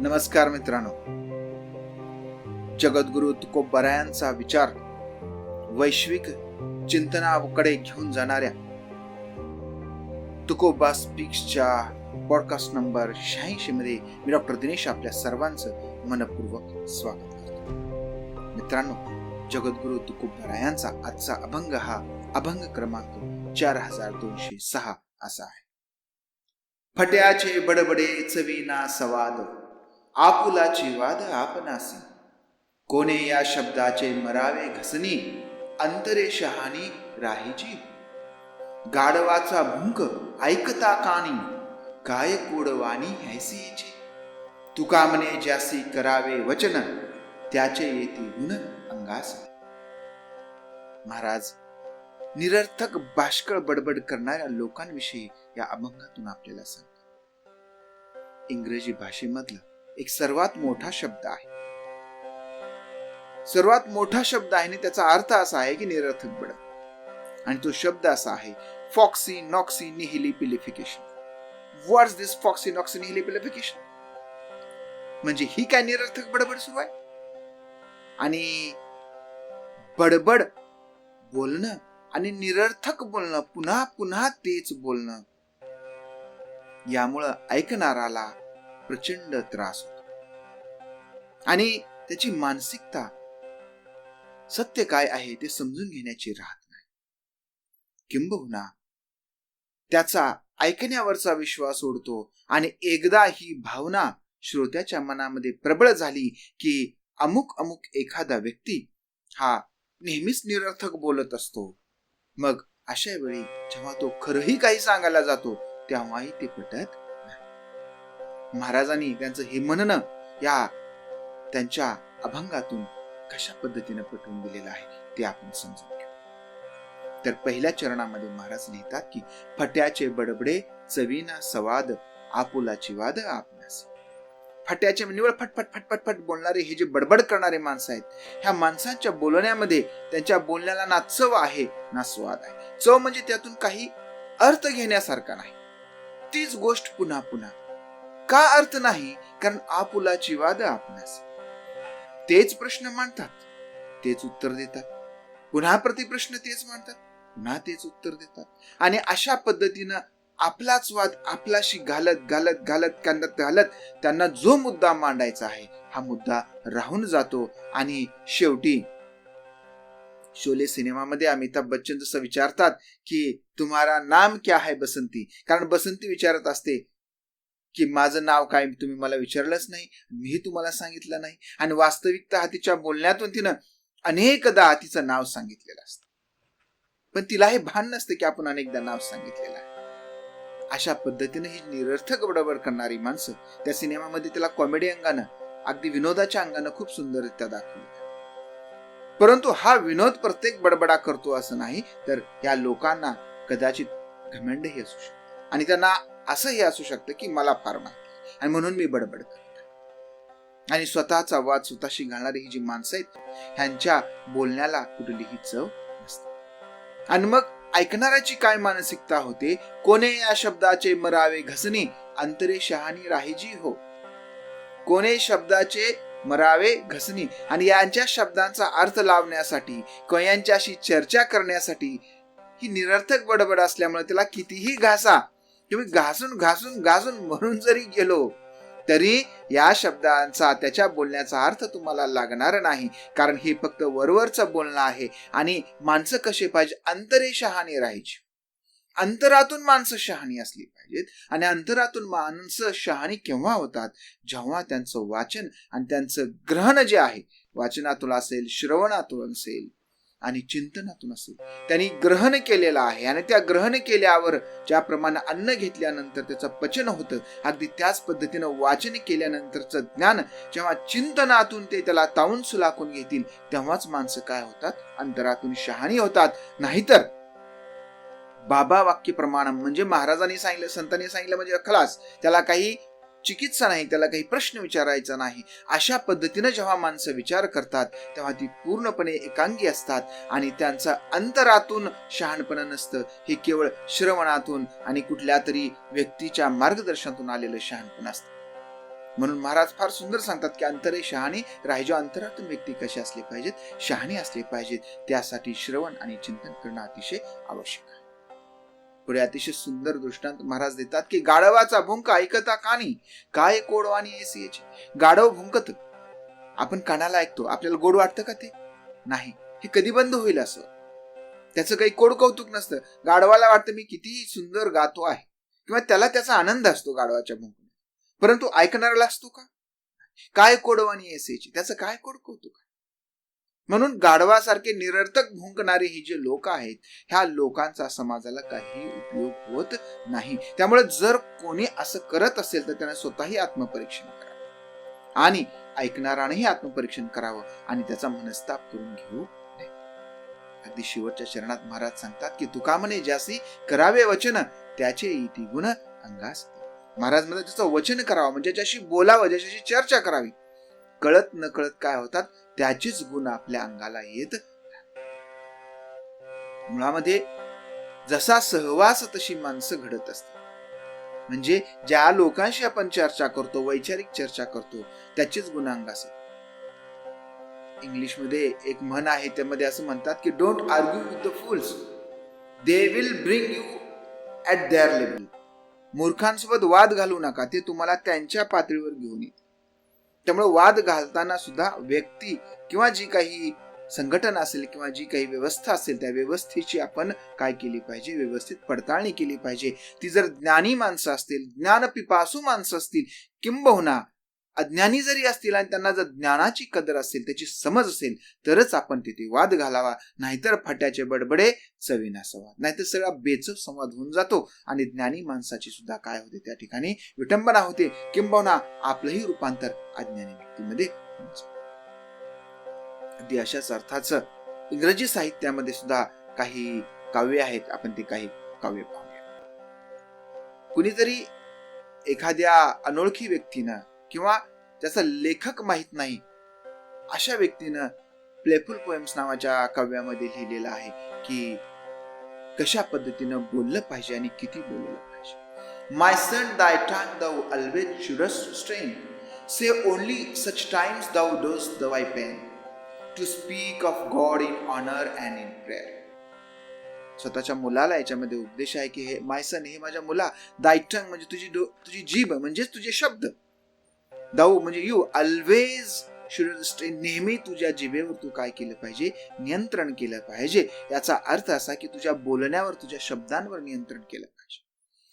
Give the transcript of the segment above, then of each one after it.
नमस्कार मित्रांनो. जगद्गुरु तुकोबरायांचा विचार वैश्विक चिंतनाकडे घेऊन जाणाऱ्या तुकोबा स्पीक्सच्या पॉडकास्ट नंबर शहाऐंशी मध्ये मी डॉक्टर दिनेश आपल्या सर्वांचं मनपूर्वक स्वागत करतो. मित्रांनो जगद्गुरु तुकोबरायांचा आजचा अभंग हा अभंग क्रमांक चार हजार दोनशे सहा असा आहे. फट्याचे बडबडे चवीना सवाद आपुलाची वाद आपणासी. कोणे या शब्दाचे मरावे घसनी अंतरे शहाणी राहीची गाढवाचा भुंक ऐकता कानी काय कोडवाणी हैसीची तुका म्हणे ज्यासी करावे वचन त्याचे येते गुण अंगास. महाराज निरर्थक बाष्कळ बडबड करणाऱ्या लोकांविषयी या अभंगातून आपल्याला सांग इंग्रजी भाषेमधलं एक सर्वात मोठा शब्द आहे. सर्वात मोठा शब्द आहे आणि त्याचा अर्थ असा आहे की निरर्थक बड आणि तो शब्द असा आहे फॉक्सी नॉक्सी निहिली पिलिफिकेशन व्हॉट्स दिस फॉक्सी नॉक्सी निहिली पिलिफिकेशन म्हणजे ही काय निरर्थक बडबड सुरू आहे? आणि बडबड बोलणं आणि निरर्थक बोलणं पुन्हा पुन्हा तेच बोलणं यामुळं ऐकणाराला प्रचंड त्रास होतो. आणि त्याची मानसिकता सत्य काय आहे ते समजून घेण्याची राहत नाही. किंबहुना त्याचा ऐकण्यावरचा विश्वास उडतो आणि एकदा ही भावना श्रोत्याच्या मनामध्ये प्रबळ झाली की अमुक अमुक एखादा व्यक्ती हा नेहमीच निरर्थक बोलत असतो. मग अशा वेळी जेव्हा तो खरंही काही सांगायला जातो तेव्हाही ते पटत महाराजांनी त्यांचं हे म्हणणं या त्यांच्या अभंगातून कशा पद्धतीने पटवून दिलेलं आहे ते आपण समजून घेऊ. तर पहिल्या चरणामध्ये महाराज लिहितात की फट्याचे बडबडे चवीना सवाद आपुलाची वाद आपणास. फट्याचे म्हणजे निवळ फटफट फटफट फट बोलणारे हे जे बडबड करणारे माणसं आहेत ह्या माणसांच्या बोलण्यामध्ये त्यांच्या बोलण्याला ना चव आहे ना स्वाद आहे. चव म्हणजे त्यातून काही अर्थ घेण्यासारखा नाही. तीच गोष्ट पुन्हा पुन्हा का अर्थ नाही? कारण आपुलाची वाद आपणास. तेच प्रश्न मांडतात. तेच उत्तर देतात. पुन्हा प्रतिप्रश्न तेच मांडतात. पुन्हा तेच उत्तर देतात. आणि अशा पद्धतीनं आपलाच वाद आपलाशी घालत घालत घालत कांदत घालत त्यांना जो मुद्दा मांडायचा आहे हा मुद्दा राहून जातो. आणि शेवटी शोले सिनेमामध्ये अमिताभ बच्चन जसं विचारतात की तुम्हाला नाम क्या है बसंती? कारण बसंती विचारत असते की माझं नाव काय तुम्ही मला विचारलंच नाही मीही तुम्हाला सांगितलं नाही. आणि वास्तविकता तिच्या बोलण्यातून तिनं अनेकदा तिचं नाव सांगितलेलं असतं. पण तिला हे भान नसतं की आपण अनेकदा नाव सांगितलेलं आहे. अशा पद्धतीने ही निरर्थक बडबड करणारी माणसं त्या सिनेमामध्ये तिला कॉमेडी अंगानं अगदी विनोदाच्या अंगानं खूप सुंदररित्या दाखवली परंतु हा विनोद प्रत्येक बडबडा करतो असं नाही तर या लोकांना कदाचित घमंडही असू शकतो. आणि त्यांना असंही असू शकतं की मला फार माहिती आणि म्हणून मी बडबड करतो आणि स्वतःचा वाद स्वतःशी घालणारी ही जी माणसं आहेत ह्यांच्या बोलण्याला कुठलीही चव नसते. आणि मग ऐकणाऱ्याची काय मानसिकता होते? कोणे या शब्दाचे मरावे घसणे? अंतरे शहाणी राहीजी हो. कोणे शब्दाचे मरावे घसणी? आणि यांच्या शब्दांचा अर्थ लावण्यासाठी किंवा यांच्याशी चर्चा करण्यासाठी ही निरर्थक बडबड असल्यामुळे त्याला कितीही घासा तुम्ही घासून घासून घासून म्हणून जरी गेलो तरी या शब्दांचा त्याच्या बोलण्याचा अर्थ तुम्हाला लागणार नाही. कारण हे फक्त वरवरचं बोलणं आहे आणि माणसं कसे पाहिजे? अंतरे शहाणे राहायची. अंतरातून माणसं शहाणी असली पाहिजेत आणि अंतरातून माणसं शहाणी केव्हा होतात? जेव्हा त्यांचं वाचन आणि त्यांचं ग्रहण जे आहे वाचनातून असेल श्रवणातून असेल आणि चिंतनातून असेल त्यांनी ग्रहण केलेलं आहे आणि त्या ग्रहण केल्यावर ज्याप्रमाणे अन्न घेतल्यानंतर त्याचं पचन होतं अगदी त्याच पद्धतीनं वाचन केल्यानंतरचं ज्ञान जेव्हा चिंतनातून ते त्याला ताऊन सुलाकून घेतील तेव्हाच माणसं काय होतात? अंतरातून शहाणी होतात. नाहीतर बाबा वाक्य प्रमाण म्हणजे महाराजांनी सांगितलं संतांनी सांगितलं म्हणजे खलास त्याला काही चिकित्सा नाही त्याला काही प्रश्न विचारायचा नाही. अशा पद्धतीनं जेव्हा माणसं विचार करतात तेव्हा ती पूर्णपणे एकांगी असतात आणि त्यांचं अंतरातून शहाणपण नसतं. हे केवळ श्रवणातून आणि कुठल्या तरी व्यक्तीच्या मार्गदर्शनातून आलेलं शहाणपण असतं. म्हणून महाराज फार सुंदर सांगतात की अंतरे शहाणी राहिजो अंतरातून व्यक्ती कशी असले पाहिजेत शहाणे असले पाहिजेत. त्यासाठी श्रवण आणि चिंतन करणं अतिशय आवश्यक आहे. पुढे अतिशय सुंदर दृष्टांत महाराज देतात की गाढवाचा भुंक ऐकता कानी काय कोडवानी एसी गाढव भुंकत. आपण कानाला ऐकतो. आपल्याला गोड वाटतं का ते? नाही. हे कधी बंद होईल असं? त्याचं काही कोड कौतुक नसतं. गाढवाला वाटतं मी किती सुंदर गातो आहे. किंवा त्याला त्याचा आनंद असतो गाढवाच्या भुंकण्यात. परंतु ऐकणाऱ्याला असतो का? काय कोडवानी एसेची त्याचं काय कोड कौतुक? म्हणून गाढवासारखे निरर्थक भुंकणारे ही जे लोक आहेत ह्या लोकांचा समाजाला काही उपयोग होत नाही. त्यामुळे जर कोणी असं करत असेल तर त्याने स्वतःही आत्मपरीक्षण करावं. आणि ऐकणारानेही आत्मपरीक्षण करावं आणि त्याचा मनस्ताप करून घेऊ नये. अगदी शेवटच्या चरणात महाराज सांगतात की तुका म्हणे ज्यासी करावे वचन त्याचे इति गुण अंगास महाराज म्हणजे त्याचं वचन करावं म्हणजे ज्याशी बोलावं ज्याच्याशी चर्चा करावी कळत न कळत काय होतात त्याचेच गुण आपल्या अंगाला येत मुळामध्ये जसा सहवास तशी माणसं घडत असतात. म्हणजे ज्या लोकांशी आपण चर्चा करतो वैचारिक चर्चा करतो त्याचेच गुण असतात. इंग्लिशमध्ये एक म्हण आहे त्यामध्ये असं म्हणतात की don't argue with the fools they will bring you at their level मूर्खांसोबत वाद घालू नका ते तुम्हाला त्यांच्या पातळीवर घेऊन येईल त्यामुळे वाद घालताना सुद्धा व्यक्ती किंवा जी काही संघटन असेल किंवा जी काही व्यवस्था असेल त्या व्यवस्थेची आपण काय केली पाहिजे? व्यवस्थित पडताळणी केली पाहिजे. ती जर ज्ञानी माणसं असतील ज्ञानपिपासू माणसं असतील किंबहुना अज्ञानी जरी असतील आणि त्यांना जर ज्ञानाची कदर असेल त्याची समज असेल तरच आपण तिथे वाद घालावा. नाहीतर फट्याचे बडबडे चवीना संवाद नाहीतर सगळा बेचव संवाद होऊन जातो. आणि ज्ञानी माणसाची सुद्धा काय होते? त्या ठिकाणी विटंबना होते. किंबहुना आपलंही रूपांतर अज्ञानी व्यक्तीमध्ये अगदी अशाच अर्थाचं इंग्रजी साहित्यामध्ये सुद्धा काही काव्य आहेत. आपण ते काही काव्य पाहूया. कुणीतरी एखाद्या अनोळखी व्यक्तीनं किंवा त्याचा लेखक माहीत नाही अशा व्यक्तीनं प्लेफुल पोएम्स नावाच्या काव्यामध्ये लिहिलेलं आहे की कशा पद्धतीनं बोललं पाहिजे आणि किती बोललं पाहिजे. My son thy tongue thou always shouldst strain say only such times thou dost the why pain to speak of God in honour and in prayer स्वतःच्या मुलाला याच्यामध्ये उपदेश आहे की हे मायसन हे माझ्या मुला दायटंग म्हणजे तुझी डो तुझी जीभ म्हणजेच तुझे शब्द. दाऊ म्हणजे यू ऑलवेज नेहमी तुझ्या जिभेवर तू काय केलं पाहिजे? नियंत्रण केलं पाहिजे. याचा अर्थ असा की तुझ्या बोलण्यावर तुझ्या शब्दांवर नियंत्रण केलं पाहिजे.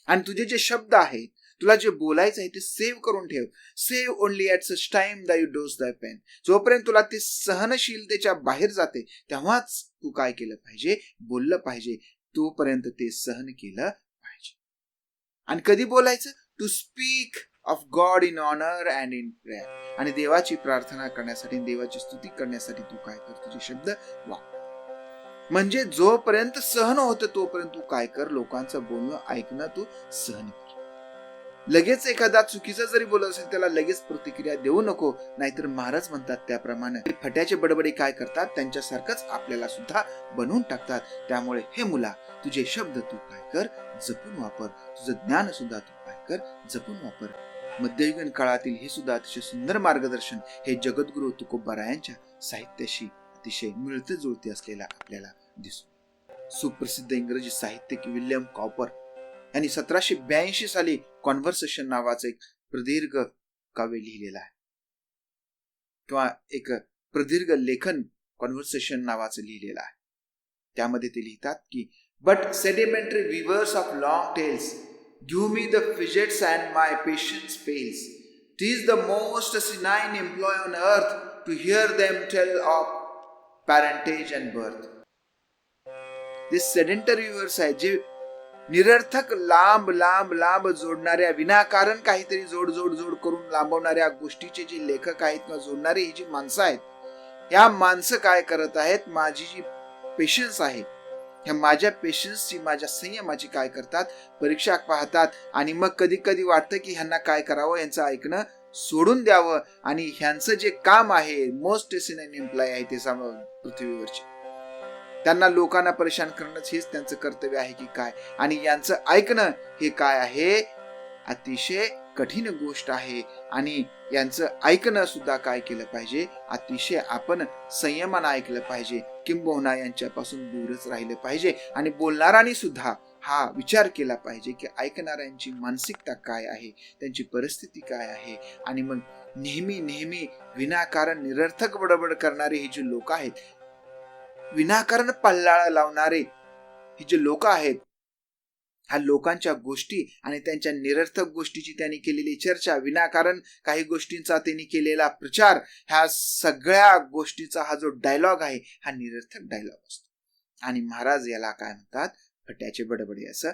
आणि तुझे जे शब्द आहेत तुला जे बोलायचं आहे ते सेव्ह करून ठेव. Save only at such time that you dost the pain जोपर्यंत तुला ते सहनशीलतेच्या बाहेर जाते तेव्हाच तू काय केलं पाहिजे? बोललं पाहिजे. तोपर्यंत ते सहन केलं पाहिजे. आणि कधी बोलायचं? To speak of God in honour and in prayer आणि देवाची प्रार्थना करण्यासाठी देवाची स्तुती करण्यासाठी तू काय कर? तुझे शब्द वापर. म्हणजे जोपर्यंत सहन होतं तोपर्यंत तू काय कर? लोकांचं बोलणं ऐकणं तू सहन कर. लगेच एखादा चुकीचं जरी बोलत असेल त्याला लगेच प्रतिक्रिया देऊ नको. नाहीतर महाराज म्हणतात त्याप्रमाणे फट्याचे बडबडे काय करतात? त्यांच्यासारखंच आपल्याला सुद्धा बनवून टाकतात. त्यामुळे हे मुला तुझे शब्द तू काय कर? जपून वापर. तुझं ज्ञान सुद्धा तू काय कर? जपून वापर. मध्ययुगीन काळातील हे सुद्धा अतिशय सुंदर मार्गदर्शन हे जगद्गुरु तुकोबारायांच्या साहित्याशी अतिशय मिळते जुळते असलेला आपल्याला दिसतो. सुप्रसिद्ध इंग्रजी साहित्यिक विल्यम कॉपर यांनी सतराशे ब्याऐंशी साली कॉन्व्हर्सेशन नावाचं एक प्रदीर्घ काव्य लिहिलेलं आहे. किंवा एक प्रदीर्घ लेखन कॉन्व्हर्सेशन नावाचं लिहिलेलं आहे. त्यामध्ये ते लिहितात की but sedentary weavers of long tales Give me the fidgets and my patience fails. Tis the the most employ employ on earth to them them tell of parentage and birth ते sedentary viewers आहेत जे निरर्थक लांब लांब लांब जोडणाऱ्या विनाकारण काहीतरी जोड जोड जोड करून लांबवणाऱ्या गोष्टीचे जे लेखक आहेत किंवा जोडणारी ही जी माणसं आहेत या माणसं काय करत आहेत माझी जी पेशन्स आहे ह्या माझ्या पेशन्सची माझ्या संयमाची काय करतात परीक्षा पाहतात आणि मग कधी कधी वाटतं की ह्यांना काय करावं यांचं ऐकणं सोडून द्यावं आणि ह्यांचं जे काम आहे मोस्ट एसिन एम्प्लॉय आहे ते पृथ्वीवरचे. त्यांना लोकांना परेशान करणंच हेच त्यांचं कर्तव्य आहे की काय आणि यांचं ऐकणं हे काय आहे? अतिशय कठीण गोष्ट आहे आणि यांचं ऐकणं सुद्धा काय केलं पाहिजे? अतिशय आपण संयमानं ऐकलं पाहिजे. किंबहुना यांच्यापासून दूरच राहिलं पाहिजे. आणि बोलणारांनी सुद्धा हा विचार केला पाहिजे की ऐकणाऱ्यांची मानसिकता काय आहे? त्यांची परिस्थिती काय आहे? आणि मग नेहमी नेहमी विनाकारण निरर्थक बडबड करणारे हे जे लोक आहेत विनाकारण पल्लाळा लावणारे हे जे लोक आहेत ह्या लोकांच्या गोष्टी आणि त्यांच्या निरर्थक गोष्टीची त्यांनी केलेली चर्चा विनाकारण काही गोष्टींचा त्यांनी केलेला प्रचार ह्या सगळ्या गोष्टीचा हा जो डायलॉग आहे हा निरर्थक डायलॉग असतो. आणि महाराज याला काय म्हणतात? फट्याचे बडबडे असं.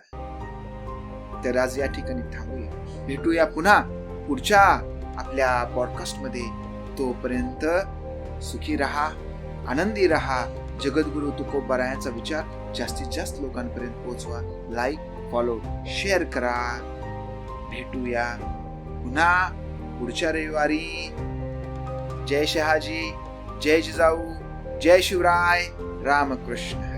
तर आज या ठिकाणी थांबूया. भेटूया पुन्हा पुढच्या आपल्या पॉडकास्टमध्ये तोपर्यंत सुखी राहा आनंदी राहा. जगद्गुरु तुकोबारायांचा विचार जास्तीत जास्त लोकांपर्यंत पोहोचवा. लाईक फॉलो शेअर करा. भेटूया पुन्हा पुढच्या रविवारी. जय शहाजी जय जिजाऊ जय शिवराय रामकृष्ण.